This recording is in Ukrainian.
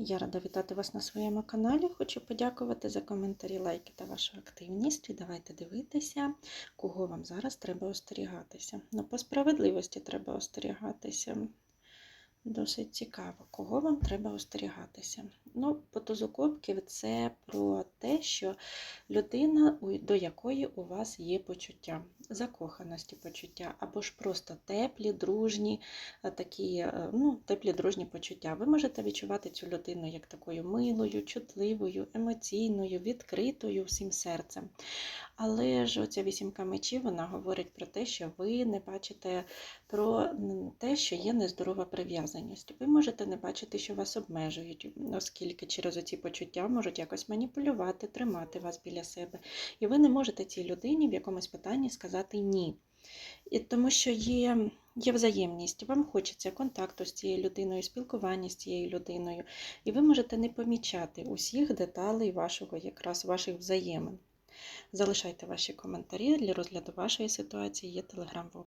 Я рада вітати вас на своєму каналі. Хочу подякувати за коментарі, лайки та вашу активність. І давайте дивитися, кого вам зараз треба остерігатися. Ну, по справедливості треба остерігатися. Досить цікаво, кого вам треба остерігатися. Ну, по це про те, що людина, до якої у вас є почуття, закоханості почуття, або ж просто теплі, дружні, е, такі, е, ну, теплі, дружні почуття. Ви можете відчувати цю людину як такою милою, чутливою, емоційною, відкритою всім серцем. Але ж оця вісімка мечів вона говорить про те, що ви не бачите про те, що є нездорова прив'язаність. Ви можете не бачити, що вас обмежують, оскільки через оці почуття можуть якось маніпулювати, тримати вас біля себе. І ви не можете цій людині в якомусь питанні сказати ні. І тому що є, є взаємність, вам хочеться контакту з цією людиною, спілкування з цією людиною, і ви можете не помічати усіх деталей вашого, якраз ваших взаємин. Залишайте ваші коментарі для розгляду вашої ситуації, є телеграм в